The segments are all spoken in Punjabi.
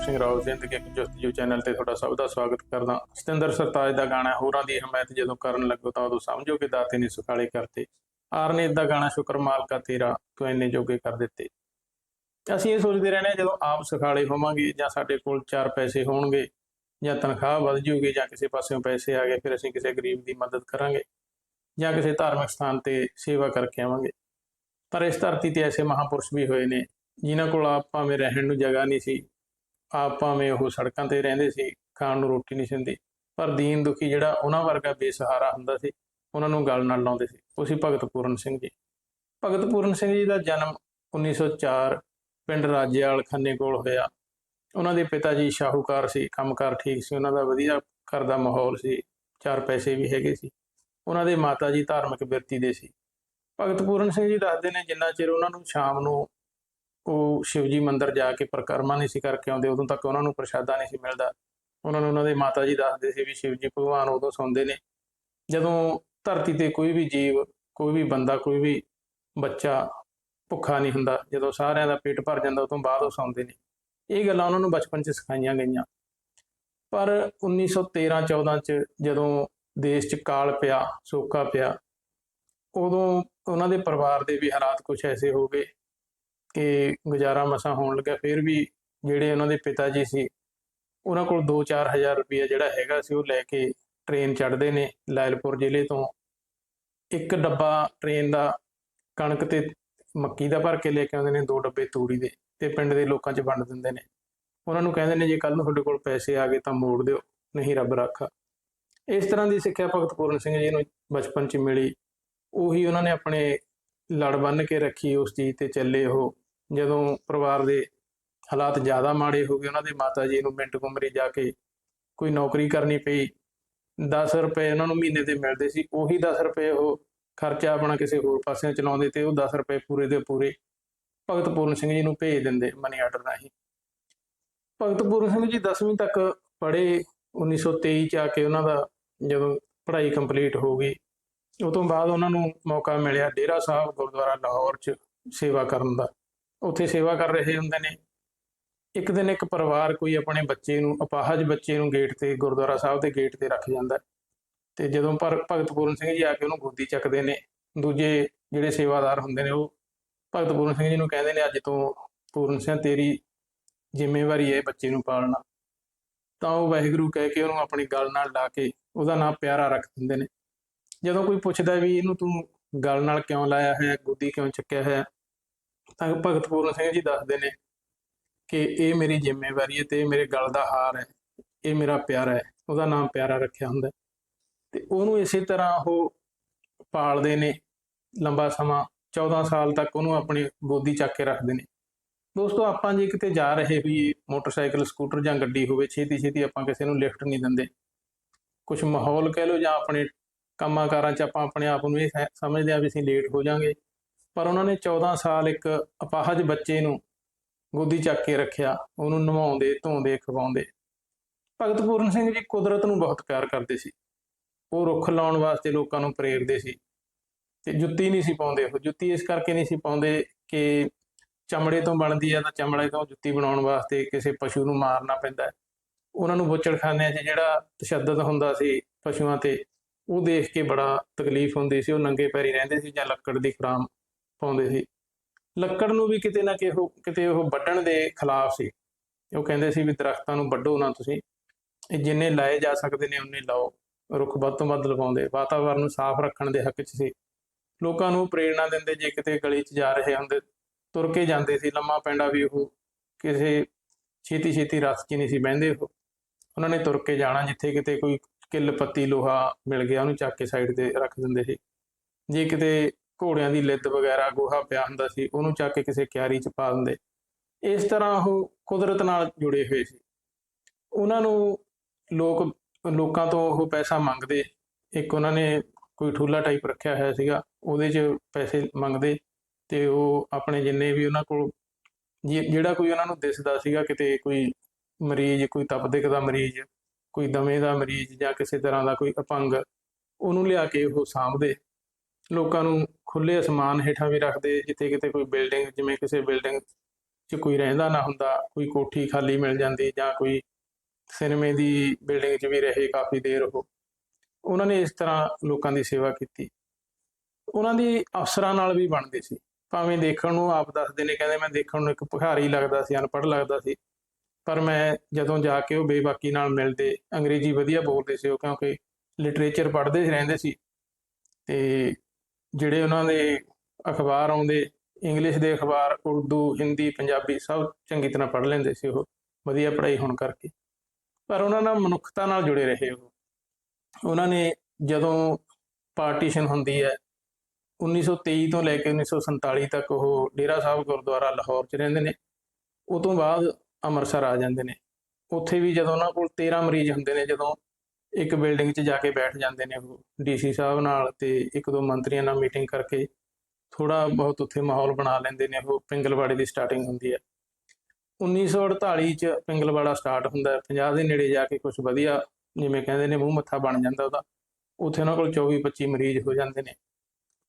ਕੁਲਦੀਪ ਸਿੰਘ ਰਾਓ ਜ਼ਿੰਦਗੀ ਇੱਕ ਜਸਤੀਜੂ ਚੈਨਲ ਤੇ ਤੁਹਾਡਾ ਸਭ ਦਾ ਸਵਾਗਤ ਕਰਦਾ ਸਤਿੰਦਰ ਸਰਤਾਜ ਦਾ ਗਾਣਾ ਹੋਰਾਂ ਦੀ ਹਮਾਇਤ ਜਦੋਂ ਕਰਨ ਲੱਗੋ ਤਾਂ ਉਦੋਂ ਸਮਝੋ ਕਿ ਦਾਤੇ ਨੇ ਸੁਖਾਲੇ ਕਰਤੇ। ਆਰਨੇਤ ਦਾ ਗਾਣਾ ਸ਼ੁਕਰ ਮਾਲਕਾ ਤੇਰਾ, ਤੂੰ ਇੰਨੇ ਜੋਗੇ ਕਰ ਦਿੱਤੇ। ਅਸੀਂ ਇਹ ਸੋਚਦੇ ਰਹਿੰਦੇ ਜਦੋਂ ਆਪ ਸੁਖਾਲੇ ਹੋਵਾਂਗੇ ਜਾਂ ਸਾਡੇ ਕੋਲ ਚਾਰ ਪੈਸੇ ਹੋਣਗੇ ਜਾਂ ਤਨਖਾਹ ਵੱਧ ਜੂਗੀ ਜਾਂ ਕਿਸੇ ਪਾਸਿਓਂ ਪੈਸੇ ਆ ਗਏ, ਫਿਰ ਅਸੀਂ ਕਿਸੇ ਗਰੀਬ ਦੀ ਮਦਦ ਕਰਾਂਗੇ ਜਾਂ ਕਿਸੇ ਧਾਰਮਿਕ ਸਥਾਨ ਤੇ ਸੇਵਾ ਕਰਕੇ ਆਵਾਂਗੇ। ਪਰ ਇਸ ਧਰਤੀ ਤੇ ਐਸੇ ਮਹਾਪੁਰਸ਼ ਵੀ ਹੋਏ ਨੇ, ਜਿਨ੍ਹਾਂ ਕੋਲ ਆਪ ਭਾਵੇਂ ਰਹਿਣ ਨੂੰ ਜਗ੍ਹਾ ਨਹੀਂ ਸੀ ਆਪ ਭਾਵੇਂ ਉਹ ਸੜਕਾਂ ਤੇ ਰਹਿੰਦੇ ਸੀ, ਖਾਣ ਨੂੰ ਰੋਟੀ ਨਹੀਂ ਸੀ ਪਰ ਦੀਨ ਦੁਖੀ ਜਿਹੜਾ ਉਹਨਾਂ ਵਰਗਾ ਬੇਸਹਾਰਾ ਹੁੰਦਾ ਸੀ, ਉਹਨਾਂ ਨੂੰ ਗੱਲ ਨਾਲ ਲਾਉਂਦੇ ਸੀ। ਉਹ ਸੀ ਭਗਤ ਪੂਰਨ ਸਿੰਘ ਜੀ। ਭਗਤ ਪੂਰਨ ਸਿੰਘ ਜੀ ਦਾ ਜਨਮ 1904 ਪਿੰਡ ਰਾਜੇਵਾਲ ਖੰਨੇ ਕੋਲ ਹੋਇਆ। ਉਹਨਾਂ ਦੇ ਪਿਤਾ ਜੀ ਸ਼ਾਹੂਕਾਰ ਸੀ, ਕੰਮਕਾਰ ਠੀਕ ਸੀ, ਉਹਨਾਂ ਦਾ ਵਧੀਆ ਘਰ ਦਾ ਮਾਹੌਲ ਸੀ, ਚਾਰ ਪੈਸੇ ਵੀ ਹੈਗੇ ਸੀ। ਉਹਨਾਂ ਦੇ ਮਾਤਾ ਜੀ ਧਾਰਮਿਕ ਬਿਰਤੀ ਦੇ ਸੀ। ਭਗਤ ਪੂਰਨ ਸਿੰਘ ਜੀ ਦੱਸਦੇ ਨੇ ਜਿੰਨਾ ਚਿਰ ਉਹਨਾਂ ਨੂੰ ਸ਼ਾਮ ਨੂੰ ਉਹ ਸ਼ਿਵਜੀ ਮੰਦਿਰ ਜਾ ਕੇ ਪ੍ਰਕਰਮਾ ਨਹੀਂ ਸੀ ਕਰਕੇ ਆਉਂਦੇ, ਉਦੋਂ ਤੱਕ ਉਹਨਾਂ ਨੂੰ ਪ੍ਰਸ਼ਾਦਾ ਨਹੀਂ ਸੀ ਮਿਲਦਾ। ਉਹਨਾਂ ਨੂੰ ਉਹਨਾਂ ਦੇ ਮਾਤਾ ਜੀ ਦੱਸਦੇ ਸੀ ਵੀ ਸ਼ਿਵਜੀ ਭਗਵਾਨ ਉਦੋਂ ਸੌਂਦੇ ਨੇ। ਜਦੋਂ ਧਰਤੀ ਤੇ ਕੋਈ ਵੀ ਜੀਵ, ਕੋਈ ਵੀ ਬੰਦਾ, ਕੋਈ ਵੀ ਬੱਚਾ ਭੁੱਖਾ ਨਹੀਂ ਹੁੰਦਾ, ਜਦੋਂ ਸਾਰਿਆਂ ਦਾ ਪੇਟ ਭਰ ਜਾਂਦਾ, ਉਦੋਂ ਬਾਅਦ ਉਹ ਸੌਂਦੇ ਨੇ। ਇਹ ਗੱਲਾਂ ਉਹਨਾਂ ਨੂੰ ਬਚਪਨ 'ਚ ਸਿਖਾਈਆਂ ਗਈਆਂ। ਪਰ 1913 14 'ਚ ਜਦੋਂ ਦੇਸ਼ 'ਚ ਕਾਲ ਪਿਆ, ਸੋਕਾ ਪਿਆ, ਉਦੋਂ ਉਹਨਾਂ ਦੇ ਪਰਿਵਾਰ ਦੇ ਵੀ ਹਾਲਾਤ ਕੁਝ ਐਸੇ ਹੋ ਗਏ ਕਿ ਗੁਜ਼ਾਰਾ ਮਸਾ ਹੋਣ ਲੱਗਾ, ਫਿਰ ਵੀ ਜਿਹੜੇ ਉਹਨਾਂ ਦੇ ਪਿਤਾ ਜੀ ਸੀ, ਉਹਨਾਂ ਕੋਲ 2-4000 ਰੁਪਏ ਜਿਹੜਾ ਹੈਗਾ ਸੀ, ਉਹ ਲੈ ਕੇ ਟ੍ਰੇਨ ਚੜ੍ਹਦੇ ਨੇ ਲਾਇਲਪੁਰ ਜ਼ਿਲ੍ਹੇ ਤੋਂ। ਇੱਕ ਡੱਬਾ ਟ੍ਰੇਨ ਦਾ ਕਣਕ ਤੇ ਮੱਕੀ ਦਾ ਭਰ ਕੇ ਲੈ ਕੇ ਆਉਂਦੇ ਨੇ, ਦੋ ਡੱਬੇ ਤੂੜੀ ਦੇ ਤੇ ਪਿੰਡ ਦੇ ਲੋਕਾਂ 'ਚ ਵੰਡ ਦਿੰਦੇ ਨੇ। ਉਹਨਾਂ ਨੂੰ ਕਹਿੰਦੇ ਨੇ, ਜੇ ਕੱਲ ਨੂੰ ਤੁਹਾਡੇ ਕੋਲ ਪੈਸੇ ਆ ਗਏ ਤਾਂ ਮੋੜ ਦਿਓ, ਨਹੀਂ ਰੱਬ ਰੱਖਾ। ਇਸ ਤਰ੍ਹਾਂ ਦੀ ਸਿੱਖਿਆ ਭਗਤ ਪੂਰਨ ਸਿੰਘ ਜੀ ਨੂੰ ਬਚਪਨ 'ਚ ਮਿਲੀ। ਉਹੀ ਉਹਨਾਂ ਨੇ ਆਪਣੇ ਲੜ ਬੰਨ ਕੇ ਰੱਖੀ, ਉਸ ਚੀਜ਼ ਤੇ ਚੱਲੇ ਉਹ। ਜਦੋਂ ਪਰਿਵਾਰ ਦੇ ਹਾਲਾਤ ਜ਼ਿਆਦਾ ਮਾੜੇ ਹੋ ਗਏ, ਉਹਨਾਂ ਦੇ ਮਾਤਾ ਜੀ ਨੂੰ ਮਿੰਟ ਕੁਮਰੀ ਜਾ ਕੇ ਕੋਈ ਨੌਕਰੀ ਕਰਨੀ ਪਈ। 10 ਰੁਪਏ ਉਹਨਾਂ ਨੂੰ ਮਹੀਨੇ ਦੇ ਮਿਲਦੇ ਸੀ। ਉਹੀ 10 ਰੁਪਏ ਉਹ ਖਰਚਾ ਆਪਣਾ ਕਿਸੇ ਹੋਰ ਪਾਸੇ ਚਲਾਉਂਦੇ ਤੇ ਉਹ 10 ਰੁਪਏ ਪੂਰੇ ਦੇ ਪੂਰੇ ਭਗਤ ਪੂਰਨ ਸਿੰਘ ਜੀ ਨੂੰ ਭੇਜ ਦਿੰਦੇ ਮਨੀ ਆਰਡਰ ਰਾਹੀਂ। ਭਗਤ ਪੂਰਨ ਸਿੰਘ ਜੀ 10ਵੀਂ ਤੱਕ ਪੜ੍ਹੇ 1923 ਚ ਆ ਕੇ ਉਹਨਾਂ ਦਾ ਜਦੋਂ ਪੜ੍ਹਾਈ ਕੰਪਲੀਟ ਹੋ ਗਈ, ਉਹ ਤੋਂ ਬਾਅਦ ਉਹਨਾਂ ਨੂੰ ਮੌਕਾ ਮਿਲਿਆ ਡੇਰਾ ਸਾਹਿਬ ਗੁਰਦੁਆਰਾ ਲਾਹੌਰ 'ਚ ਸੇਵਾ ਕਰਨ ਦਾ। ਉੱਥੇ ਸੇਵਾ ਕਰ ਰਹੇ ਹੁੰਦੇ ਨੇ। ਇੱਕ ਦਿਨ ਇੱਕ ਪਰਿਵਾਰ ਕੋਈ ਆਪਣੇ ਬੱਚੇ ਨੂੰ, ਅਪਾਹਜ ਬੱਚੇ ਨੂੰ ਗੇਟ ਤੇ, ਗੁਰਦੁਆਰਾ ਸਾਹਿਬ ਦੇ ਗੇਟ ਤੇ ਰੱਖ ਜਾਂਦਾ ਹੈ। ਤੇ ਜਦੋਂ ਪਰ ਭਗਤ ਪੂਰਨ ਸਿੰਘ ਜੀ ਆ ਕੇ ਉਹਨੂੰ ਗੋਦੀ ਚੱਕਦੇ ਨੇ, ਦੂਜੇ ਜਿਹੜੇ ਸੇਵਾਦਾਰ ਹੁੰਦੇ ਨੇ ਉਹ ਭਗਤ ਪੂਰਨ ਸਿੰਘ ਜੀ ਨੂੰ ਕਹਿੰਦੇ ਨੇ, ਅੱਜ ਤੋਂ ਪੂਰਨ ਸਿੰਘ, ਤੇਰੀ ਜ਼ਿੰਮੇਵਾਰੀ ਹੈ ਬੱਚੇ ਨੂੰ ਪਾਲਣਾ। ਤਾਂ ਉਹ ਵਾਹਿਗੁਰੂ ਕਹਿ ਕੇ ਉਹਨੂੰ ਆਪਣੀ ਗਲ ਨਾਲ ਲਾ ਕੇ ਉਹਦਾ ਨਾਮ ਪਿਆਰਾ ਰੱਖ ਦਿੰਦੇ ਨੇ। ਜਦੋਂ ਕੋਈ ਪੁੱਛਦਾ ਵੀ ਇਹਨੂੰ ਤੂੰ ਗਲ ਨਾਲ ਕਿਉਂ ਲਾਇਆ ਹੈ, ਗੋਦੀ ਕਿਉਂ ਚੱਕਿਆ ਹੈ ਤਾਂ ਭਗਤ ਪੂਰਨ ਸਿੰਘ ਜੀ ਦੱਸਦੇ ਨੇ ਕਿ ਇਹ ਮੇਰੀ ਜ਼ਿੰਮੇਵਾਰੀ ਹੈ ਤੇ ਇਹ ਮੇਰੇ ਗਲ ਦਾ ਹਾਰ ਹੈ, ਇਹ ਮੇਰਾ ਪਿਆਰਾ ਹੈ, ਉਹਦਾ ਨਾਮ ਪਿਆਰਾ ਰੱਖਿਆ ਹੁੰਦਾ ਹੈ। ਤੇ ਉਹਨੂੰ ਇਸੇ ਤਰ੍ਹਾਂ ਉਹ ਪਾਲਦੇ ਨੇ, ਲੰਬਾ ਸਮਾਂ 14 ਸਾਲ ਤੱਕ ਉਹਨੂੰ ਆਪਣੀ ਗੋਦੀ ਚੱਕ ਕੇ ਰੱਖਦੇ ਨੇ। ਦੋਸਤੋ, ਆਪਾਂ ਜੇ ਕਿਤੇ ਜਾ ਰਹੇ ਹੋਈਏ ਮੋਟਰਸਾਈਕਲ, ਸਕੂਟਰ ਜਾਂ ਗੱਡੀ ਹੋਵੇ, ਛੇਤੀ ਛੇਤੀ ਆਪਾਂ ਕਿਸੇ ਨੂੰ ਲਿਫਟ ਨਹੀਂ ਦਿੰਦੇ। ਕੁਝ ਮਾਹੌਲ ਕਹਿ ਲਓ ਜਾਂ ਆਪਣੇ ਕੰਮਾਂ ਕਾਰਾਂ 'ਚ ਆਪਾਂ ਆਪਣੇ ਆਪ ਨੂੰ ਇਹ ਸਮਝਦੇ ਆ ਵੀ ਅਸੀਂ ਲੇਟ ਹੋ ਜਾਾਂਗੇ। ਪਰ ਉਹਨਾਂ ਨੇ 14 ਸਾਲ ਇੱਕ ਅਪਾਹਜ ਬੱਚੇ ਨੂੰ ਗੋਦੀ ਚੱਕ ਕੇ ਰੱਖਿਆ, ਉਹਨੂੰ ਨਵਾਉਂਦੇ, ਧੋਂਦੇ, ਖਵਾਉਂਦੇ। ਭਗਤ ਪੂਰਨ ਸਿੰਘ ਜੀ ਕੁਦਰਤ ਨੂੰ ਬਹੁਤ ਪਿਆਰ ਕਰਦੇ ਸੀ। ਉਹ ਰੁੱਖ ਲਾਉਣ ਵਾਸਤੇ ਲੋਕਾਂ ਨੂੰ ਪ੍ਰੇਰਦੇ ਸੀ। ਤੇ ਜੁੱਤੀ ਨਹੀਂ ਸੀ ਪਾਉਂਦੇ ਉਹ। ਜੁੱਤੀ ਇਸ ਕਰਕੇ ਨਹੀਂ ਸੀ ਪਾਉਂਦੇ ਕਿ ਚਮੜੇ ਤੋਂ ਬਣਦੀ ਆ ਤਾਂ ਚਮੜੇ ਤੋਂ ਜੁੱਤੀ ਬਣਾਉਣ ਵਾਸਤੇ ਕਿਸੇ ਪਸ਼ੂ ਨੂੰ ਮਾਰਨਾ ਪੈਂਦਾ। ਹੈ। ਉਹਨਾਂ ਨੂੰ ਬੁੱਚੜਖਾਨਿਆਂ 'ਚ ਜਿਹੜਾ ਤਸ਼ੱਦਦ ਹੁੰਦਾ ਸੀ ਪਸ਼ੂਆਂ ਤੇ, ਉਹ ਦੇਖ ਕੇ ਬੜਾ ਤਕਲੀਫ ਹੁੰਦੀ ਸੀ। ਉਹ ਨੰਗੇ ਪੈਰੀ ਰਹਿੰਦੇ ਸੀ ਜਾਂ ਲੱਕੜ ਦੀ ਖਰਾਮ ਪਾਉਂਦੇ ਸੀ। ਲੱਕੜ ਨੂੰ ਵੀ ਕਿਤੇ ਨਾ ਕਿਹੋ, ਕਿਤੇ ਉਹ ਵੱਢਣ ਦੇ ਖਿਲਾਫ ਸੀ। ਉਹ ਕਹਿੰਦੇ ਸੀ ਵੀ ਦਰਖਤਾਂ ਨੂੰ ਵੱਢੋ ਨਾ ਤੁਸੀਂ। ਇਹ ਜਿੰਨੇ ਲਾਏ ਜਾ ਸਕਦੇ ਨੇ ਉਨੇ ਲਾਓ। ਰੁੱਖ ਵੱਧ ਤੋਂ ਵੱਧ ਲਗਾਉਂਦੇ। ਵਾਤਾਵਰਨ ਨੂੰ ਸਾਫ਼ ਰੱਖਣ ਦੇ ਹੱਕ 'ਚ ਸੀ। ਲੋਕਾਂ ਨੂੰ ਪ੍ਰੇਰਣਾ ਦਿੰਦੇ ਜੇ ਕਿਤੇ ਗਲੀ 'ਚ ਜਾ ਰਹੇ ਹੁੰਦੇ, ਤੁਰ ਕੇ ਜਾਂਦੇ ਸੀ। ਲੰਮਾ ਪੈਂਡਾ ਵੀ ਉਹ ਕਿਸੇ ਛੇਤੀ ਛੇਤੀ ਰਸ 'ਚ ਨਹੀਂ ਸੀ ਬਹਿੰਦੇ ਉਹ। ਉਹਨਾਂ ਨੇ ਤੁਰ ਕੇ ਜਾਣਾ ਜਿੱਥੇ ਕਿਤੇ ਕੋਈ ਕਿੱਲ ਪੱਤੀ ਲੋਹਾ ਮਿਲ ਗਿਆ, ਉਹਨੂੰ ਚੱਕ ਕੇ ਸਾਈਡ ਤੇ ਰੱਖ ਦਿੰਦੇ ਸੀ। ਜੇ ਕਿਤੇ ਘੋੜਿਆਂ ਦੀ ਲਿੱਦ ਵਗੈਰਾ, ਗੋਹਾ ਪਿਆ ਹੁੰਦਾ ਸੀ, ਉਹਨੂੰ ਚੱਕ ਕੇ ਕਿਸੇ ਕਿਆਰੀ 'ਚ ਪਾ ਦਿੰਦੇ। ਇਸ ਤਰ੍ਹਾਂ ਉਹ ਕੁਦਰਤ ਨਾਲ ਜੁੜੇ ਹੋਏ ਸੀ। ਉਹਨਾਂ ਨੂੰ ਲੋਕ, ਲੋਕਾਂ ਤੋਂ ਉਹ ਪੈਸਾ ਮੰਗਦੇ। ਇੱਕ ਉਹਨਾਂ ਨੇ ਕੋਈ ਠੂਲਾ ਟਾਈਪ ਰੱਖਿਆ ਹੋਇਆ ਸੀਗਾ, ਉਹਦੇ 'ਚ ਪੈਸੇ ਮੰਗਦੇ ਤੇ ਉਹ ਆਪਣੇ ਜਿੰਨੇ ਵੀ ਉਹਨਾਂ ਕੋਲ, ਜਿ- ਜਿਹੜਾ ਕੋਈ ਉਹਨਾਂ ਨੂੰ ਦਿਸਦਾ ਸੀਗਾ, ਕਿਤੇ ਕੋਈ ਮਰੀਜ਼, ਕੋਈ ਤਪਦਿਕ ਦਾ ਮਰੀਜ਼, ਕੋਈ ਦਮੇ ਦਾ ਮਰੀਜ਼ ਜਾਂ ਕਿਸੇ ਤਰ੍ਹਾਂ ਦਾ ਕੋਈ ਅਪੰਗ, ਉਹਨੂੰ ਲਿਆ ਕੇ ਉਹ ਸਾਂਭਦੇ। ਲੋਕਾਂ ਨੂੰ ਖੁੱਲੇ ਅਸਮਾਨ ਹੇਠਾਂ ਵੀ ਰੱਖਦੇ, ਜਿੱਥੇ ਕਿਤੇ ਕੋਈ ਬਿਲਡਿੰਗ ਜਿਵੇਂ ਕਿਸੇ ਬਿਲਡਿੰਗ 'ਚ ਕੋਈ ਰਹਿੰਦਾ ਨਾ ਹੁੰਦਾ, ਕੋਈ ਕੋਠੀ ਖਾਲੀ ਮਿਲ ਜਾਂਦੀ ਜਾਂ ਕੋਈ ਸਿਨੇਮੇ ਦੀ ਬਿਲਡਿੰਗ 'ਚ ਵੀ ਰਹੇ ਕਾਫੀ ਦੇਰ ਉਹ। ਉਹਨਾਂ ਨੇ ਇਸ ਤਰ੍ਹਾਂ ਲੋਕਾਂ ਦੀ ਸੇਵਾ ਕੀਤੀ। ਉਹਨਾਂ ਦੀ ਅਫਸਰਾਂ ਨਾਲ ਵੀ ਬਣਦੀ ਸੀ। ਭਾਵੇਂ ਦੇਖਣ ਨੂੰ ਆਪ ਦੱਸਦੇ ਨੇ, ਕਹਿੰਦੇ ਮੈਂ ਦੇਖਣ ਨੂੰ ਇੱਕ ਭਿਖਾਰੀ ਲੱਗਦਾ ਸੀ, ਅਨਪੜ੍ਹ ਲੱਗਦਾ ਸੀ। ਪਰ ਮੈਂ ਜਦੋਂ ਜਾ ਕੇ ਉਹ ਬੇਬਾਕੀ ਨਾਲ ਮਿਲਦੇ, ਅੰਗਰੇਜ਼ੀ ਵਧੀਆ ਬੋਲਦੇ ਸੀ ਉਹ, ਕਿਉਂਕਿ ਲਿਟਰੇਚਰ ਪੜ੍ਹਦੇ ਸੀ ਰਹਿੰਦੇ ਸੀ। ਤੇ ਜਿਹੜੇ ਉਹਨਾਂ ਦੇ ਅਖਬਾਰ ਆਉਂਦੇ ਇੰਗਲਿਸ਼ ਦੇ ਅਖਬਾਰ, ਉਰਦੂ, ਹਿੰਦੀ, ਪੰਜਾਬੀ ਸਭ ਚੰਗੀ ਤਰ੍ਹਾਂ ਪੜ੍ਹ ਲੈਂਦੇ ਸੀ ਉਹ, ਵਧੀਆ ਪੜ੍ਹਾਈ ਹੋਣ ਕਰਕੇ। ਪਰ ਉਹਨਾਂ ਨਾਲ ਮਨੁੱਖਤਾ ਨਾਲ ਜੁੜੇ ਰਹੇ ਉਹ। ਉਹਨਾਂ ਨੇ ਜਦੋਂ ਪਾਰਟੀਸ਼ਨ ਹੁੰਦੀ ਹੈ 1923 ਤੋਂ ਲੈ ਕੇ 1947 ਤੱਕ ਉਹ ਡੇਰਾ ਸਾਹਿਬ ਗੁਰਦੁਆਰਾ ਲਾਹੌਰ 'ਚ ਰਹਿੰਦੇ ਨੇ। ਉਹ ਤੋਂ ਬਾਅਦ ਅੰਮ੍ਰਿਤਸਰ ਆ ਜਾਂਦੇ ਨੇ। ਉੱਥੇ ਵੀ ਜਦੋਂ ਉਹਨਾਂ ਕੋਲ 13 ਮਰੀਜ਼ ਹੁੰਦੇ ਨੇ, ਜਦੋਂ ਇੱਕ ਬਿਲਡਿੰਗ 'ਚ ਜਾ ਕੇ ਬੈਠ ਜਾਂਦੇ ਨੇ ਉਹ ਡੀਸੀ ਸਾਹਿਬ ਨਾਲ ਤੇ ਇੱਕ ਦੋ ਮੰਤਰੀਆਂ ਨਾਲ ਮੀਟਿੰਗ ਕਰਕੇ ਥੋੜਾ ਬਹੁਤ ਉੱਥੇ ਮਾਹੌਲ ਬਣਾ ਲੈਂਦੇ ਨੇ ਉਹ, ਪਿੰਗਲਵਾੜੇ ਦੀ ਸਟਾਰਟਿੰਗ ਹੁੰਦੀ ਹੈ 1948 ਚ ਪਿੰਗਲਵਾੜਾ ਸਟਾਰਟ ਹੁੰਦਾ ਹੈ 50 ਦੇ ਨੇੜੇ ਜਾ ਕੇ ਕੁਝ ਵਧੀਆ ਜਿਵੇਂ ਕਹਿੰਦੇ ਨੇ ਮੂੰਹ ਮੱਥਾ ਬਣ ਜਾਂਦਾ ਉਹਦਾ, ਉੱਥੇ ਉਹਨਾਂ ਕੋਲ 24 25 ਮਰੀਜ਼ ਹੋ ਜਾਂਦੇ ਨੇ।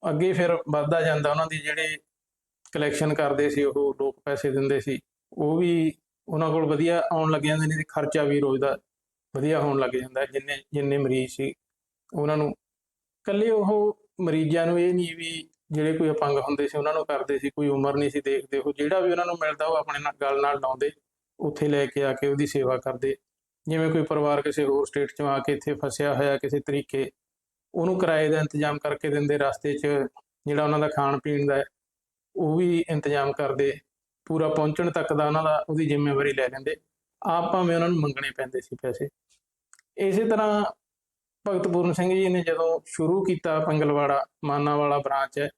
ਅੱਗੇ ਫਿਰ ਵੱਧਦਾ ਜਾਂਦਾ ਉਹਨਾਂ ਦੀ ਜਿਹੜੇ ਕਲੈਕਸ਼ਨ ਕਰਦੇ ਸੀ, ਉਹ ਲੋਕ ਪੈਸੇ ਦਿੰਦੇ ਸੀ, ਉਹ ਵੀ ਉਹਨਾਂ ਕੋਲ ਵਧੀਆ ਆਉਣ ਲੱਗ ਜਾਂਦੇ ਨੇ ਤੇ ਖਰਚਾ ਵੀ ਰੋਜ਼ ਦਾ ਵਧੀਆ ਹੋਣ ਲੱਗ ਜਾਂਦਾ, ਜਿੰਨੇ ਜਿੰਨੇ ਮਰੀਜ਼ ਸੀ, ਉਹਨਾਂ ਨੂੰ ਕੱਲੇ ਉਹ ਮਰੀਜ਼ਾਂ ਨੂੰ ਇਹ ਨਹੀਂ ਵੀ ਜਿਹੜੇ ਕੋਈ ਅਪੰਗ ਹੁੰਦੇ ਸੀ, ਉਹਨਾਂ ਨੂੰ ਕਰਦੇ ਸੀ, ਕੋਈ ਉਮਰ ਨਹੀਂ ਸੀ ਦੇਖਦੇ, ਉਹ ਜਿਹੜਾ ਵੀ ਉਹਨਾਂ ਨੂੰ ਮਿਲਦਾ, ਉਹ ਆਪਣੇ ਨਾਲ ਗੱਲ ਨਾਲ ਲਾਉਂਦੇ, ਉੱਥੇ ਲੈ ਕੇ ਆ ਕੇ ਉਹਦੀ ਸੇਵਾ ਕਰਦੇ। ਜਿਵੇਂ ਕੋਈ ਪਰਿਵਾਰ ਕਿਸੇ ਹੋਰ ਸਟੇਟ 'ਚੋਂ ਆ ਕੇ ਇੱਥੇ ਫਸਿਆ ਹੋਇਆ ਕਿਸੇ ਤਰੀਕੇ, ਉਹਨੂੰ ਕਿਰਾਏ ਦਾ ਇੰਤਜ਼ਾਮ ਕਰਕੇ ਦਿੰਦੇ, ਰਸਤੇ 'ਚ ਜਿਹੜਾ ਉਹਨਾਂ ਦਾ ਖਾਣ ਪੀਣ ਦਾ ਉਹ ਵੀ ਇੰਤਜ਼ਾਮ ਕਰਦੇ, ਪੂਰਾ ਪਹੁੰਚਣ ਤੱਕ ਦਾ ਉਹਨਾਂ ਦਾ ਉਹਦੀ ਜ਼ਿੰਮੇਵਾਰੀ ਲੈ ਲੈਂਦੇ। ਆਪ ਭਾਵੇਂ ਉਹਨਾਂ ਨੂੰ ਮੰਗਣੇ ਪੈਂਦੇ ਸੀ ਪੈਸੇ। ਇਸੇ ਤਰ੍ਹਾਂ ਭਗਤ ਪੂਰਨ ਸਿੰਘ ਜੀ ਨੇ ਜਦੋਂ ਸ਼ੁਰੂ ਕੀਤਾ ਪੰਗਲਵਾੜਾ, ਮਾਨਾਵਾਲਾ ਬ੍ਰਾਂਚ ਹੈ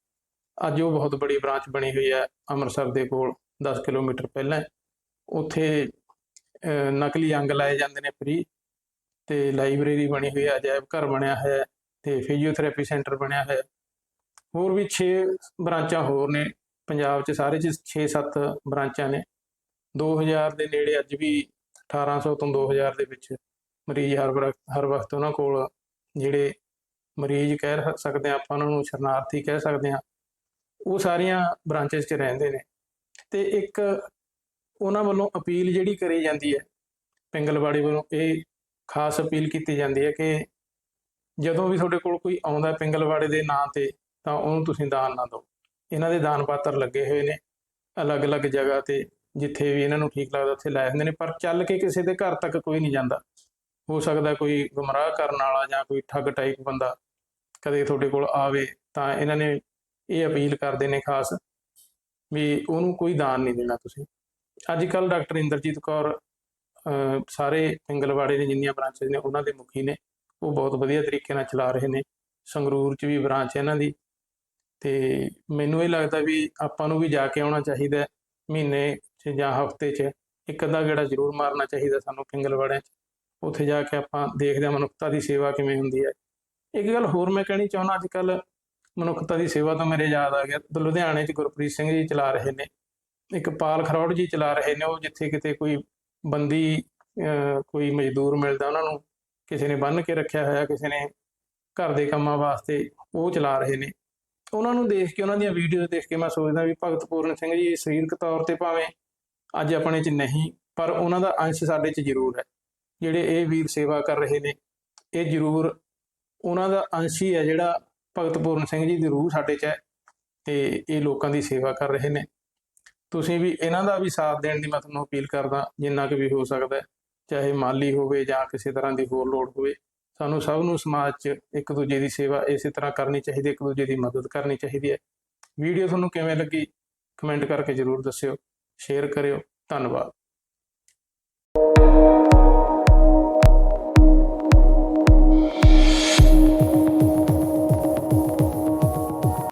ਅੱਜ ਉਹ ਬਹੁਤ ਬੜੀ ਬ੍ਰਾਂਚ ਬਣੀ ਹੋਈ ਹੈ ਅੰਮ੍ਰਿਤਸਰ ਦੇ ਕੋਲ 10 ਕਿਲੋਮੀਟਰ ਪਹਿਲਾਂ। ਉੱਥੇ ਨਕਲੀ ਅੰਗ ਲਾਏ ਜਾਂਦੇ ਨੇ ਫ੍ਰੀ ਤੇ ਲਾਇਬ੍ਰੇਰੀ ਬਣੀ ਹੋਈ ਹੈ, ਅਜਾਇਬ ਘਰ ਬਣਿਆ ਹੈ ਤੇ ਫਿਜ਼ੀਓਥੈਰੇਪੀ ਸੈਂਟਰ ਬਣਿਆ ਹੈ। ਹੋਰ ਵੀ 6 ਬ੍ਰਾਂਚਾਂ ਹੋਰ ਨੇ, ਪੰਜਾਬ 'ਚ ਸਾਰੇ 'ਚ 6-7 ਬ੍ਰਾਂਚਾਂ ਨੇ। 2000 ਦੇ ਨੇੜੇ ਅੱਜ ਵੀ 1800 ਤੋਂ 2000 ਦੇ ਵਿੱਚ ਮਰੀਜ਼ ਹਰ ਵਕਤ ਹਰ ਵਕਤ ਉਹਨਾਂ ਕੋਲ ਜਿਹੜੇ ਮਰੀਜ਼ ਕਹਿ ਸਕਦੇ ਆ ਆਪਾਂ ਉਹਨਾਂ ਨੂੰ ਸ਼ਰਨਾਰਥੀ ਕਹਿ ਸਕਦੇ ਆ ਉਹ ਸਾਰੀਆਂ ਬ੍ਰਾਂਚਸ 'ਚ ਰਹਿੰਦੇ ਨੇ। ਤੇ ਇੱਕ ਉਹਨਾਂ ਵੱਲੋਂ ਅਪੀਲ ਜਿਹੜੀ ਕਰੀ ਜਾਂਦੀ ਹੈ, ਪਿੰਗਲਵਾੜੀ ਵੱਲੋਂ ਇਹ ਖਾਸ ਅਪੀਲ ਕੀਤੀ ਜਾਂਦੀ ਹੈ ਕਿ ਜਦੋਂ ਵੀ ਤੁਹਾਡੇ ਕੋਲ ਕੋਈ ਆਉਂਦਾ ਪਿੰਗਲਵਾੜੇ ਦੇ ਨਾਂ ਤੇ, ਤਾਂ ਉਹਨੂੰ ਤੁਸੀਂ ਦਾਨ ਨਾ ਦਿਓ। ਇਹਨਾਂ ਦੇ ਦਾਨ ਪਾਤਰ ਲੱਗੇ ਹੋਏ ਨੇ, ਅਲੱਗ-ਅਲੱਗ ਜਗ੍ਹਾ ਤੇ ਜਿੱਥੇ ਵੀ ਇਹਨਾਂ ਨੂੰ ਠੀਕ ਲੱਗਦਾ, ਉੱਥੇ ਲੈ ਹੁੰਦੇ ਨੇ, ਪਰ ਚੱਲ ਕੇ ਕਿਸੇ ਦੇ ਘਰ ਤੱਕ ਕੋਈ ਨਹੀਂ ਜਾਂਦਾ। ਹੋ ਸਕਦਾ ਕੋਈ ਗੁੰਮਰਾਹ ਕਰਨ ਵਾਲਾ ਜਾਂ ਕੋਈ ਠੱਗ ਟਾਈਪ ਬੰਦਾ ਕਦੇ ਤੁਹਾਡੇ ਕੋਲ ਆਵੇ, ਤਾਂ ਇਹਨਾਂ ਨੇ ਇਹ ਅਪੀਲ ਕਰਦੇ ਨੇ ਖਾਸ ਵੀ ਉਹਨੂੰ ਕੋਈ ਦਾਨ ਨਹੀਂ ਦੇਣਾ ਤੁਸੀਂ। ਅੱਜ ਕੱਲ ਡਾਕਟਰ ਇੰਦਰਜੀਤ ਕੌਰ ਸਾਰੇ ਪਿੰਗਲਵਾੜੇ ਦੇ ਜਿੰਨੀਆਂ ਬ੍ਰਾਂਚਸ ਨੇ, ਉਹਨਾਂ ਦੇ ਮੁਖੀ ਨੇ। ਉਹ ਬਹੁਤ ਵਧੀਆ ਤਰੀਕੇ ਨਾਲ ਚਲਾ ਰਹੇ ਨੇ। ਸੰਗਰੂਰ 'ਚ ਵੀ ਬ੍ਰਾਂਚ ਹੈ ਇਹਨਾਂ ਦੀ। ਤੇ ਮੈਨੂੰ ਇਹ ਲੱਗਦਾ ਵੀ ਆਪਾਂ ਨੂੰ ਵੀ ਜਾ ਕੇ ਆਉਣਾ ਚਾਹੀਦਾ ਮਹੀਨੇ 'ਚ ਜਾਂ ਹਫ਼ਤੇ 'ਚ ਇੱਕ ਅੱਧਾ ਗੇੜਾ ਜ਼ਰੂਰ ਮਾਰਨਾ ਚਾਹੀਦਾ ਸਾਨੂੰ ਪਿੰਗਲਵਾੜਿਆਂ 'ਚ। ਉੱਥੇ ਜਾ ਕੇ ਆਪਾਂ ਦੇਖਦੇ ਹਾਂ ਮਨੁੱਖਤਾ ਦੀ ਸੇਵਾ ਕਿਵੇਂ ਹੁੰਦੀ ਹੈ। ਇੱਕ ਗੱਲ ਹੋਰ ਮੈਂ ਕਹਿਣੀ ਚਾਹੁੰਦਾ ਅੱਜ ਕੱਲ ਮਨੁੱਖਤਾ ਦੀ ਸੇਵਾ ਤੋਂ ਮੇਰੇ ਯਾਦ ਆ ਗਿਆ। ਲੁਧਿਆਣੇ 'ਚ ਗੁਰਪ੍ਰੀਤ ਸਿੰਘ ਜੀ ਚਲਾ ਰਹੇ ਨੇ। ਇੱਕ ਪਾਲ ਖਰੌੜ ਜੀ ਚਲਾ ਰਹੇ ਨੇ। ਉਹ ਜਿੱਥੇ ਕਿਤੇ ਕੋਈ ਬੰਦੀ ਕੋਈ ਮਜ਼ਦੂਰ ਮਿਲਦਾ, ਉਹਨਾਂ ਨੂੰ ਕਿਸੇ ਨੇ ਬੰਨ੍ਹ ਕੇ ਰੱਖਿਆ ਹੋਇਆ, ਕਿਸੇ ਨੇ ਘਰ ਦੇ ਕੰਮਾਂ ਵਾਸਤੇ ਉਹ ਚਲਾ ਰਹੇ ਨੇ। ਉਹਨਾਂ ਨੂੰ ਦੇਖ ਕੇ, ਉਹਨਾਂ ਦੀਆਂ ਵੀਡੀਓ ਦੇਖ ਕੇ ਮੈਂ ਸੋਚਦਾ ਵੀ ਭਗਤ ਪੂਰਨ ਸਿੰਘ ਜੀ ਸਰੀਰਕ ਤੌਰ ਤੇ ਭਾਵੇਂ ਅੱਜ ਆਪਣੇ 'ਚ ਨਹੀਂ, ਪਰ ਉਹਨਾਂ ਦਾ ਅੰਸ਼ ਸਾਡੇ 'ਚ ਜ਼ਰੂਰ ਹੈ। ਜਿਹੜੇ ਇਹ ਵੀਰ ਸੇਵਾ ਕਰ ਰਹੇ ਨੇ, ਇਹ ਜ਼ਰੂਰ ਉਹਨਾਂ ਦਾ ਅੰਸ਼ ਹੀ ਹੈ ਜਿਹੜਾ ਭਗਤ ਪੂਰਨ ਸਿੰਘ ਜੀ ਦੀ ਰੂਹ ਸਾਡੇ 'ਚ ਹੈ ਤੇ ਇਹ ਲੋਕਾਂ ਦੀ ਸੇਵਾ ਕਰ ਰਹੇ ਨੇ। ਤੁਸੀਂ ਵੀ ਇਹਨਾਂ ਦਾ ਵੀ ਸਾਥ ਦੇਣ ਦੀ ਮੈਂ ਤੁਹਾਨੂੰ ਅਪੀਲ ਕਰਦਾ, ਜਿੰਨਾ ਕੁ ਵੀ ਹੋ ਸਕਦਾ ਹੈ, ਚਾਹੇ ਮਾਲੀ ਹੋਵੇ ਜਾਂ ਕਿਸੇ ਤਰ੍ਹਾਂ ਦੀ ਹੋਰ ਲੋੜ ਹੋਵੇ, ਸਾਨੂੰ ਸਭ ਨੂੰ ਸਮਾਜ 'ਚ ਇੱਕ ਦੂਜੇ ਦੀ ਸੇਵਾ ਇਸੇ ਤਰ੍ਹਾਂ ਕਰਨੀ ਚਾਹੀਦੀ ਹੈ, ਇੱਕ ਦੂਜੇ ਦੀ ਮਦਦ ਕਰਨੀ ਚਾਹੀਦੀ ਹੈ। ਵੀਡੀਓ ਤੁਹਾਨੂੰ ਕਿਵੇਂ ਲੱਗੀ, ਕਮੈਂਟ ਕਰਕੇ ਜਰੂਰ ਦੱਸਿਓ। ਸ਼ੇਅਰ ਕਰਿਓ। ਧੰਨਵਾਦ।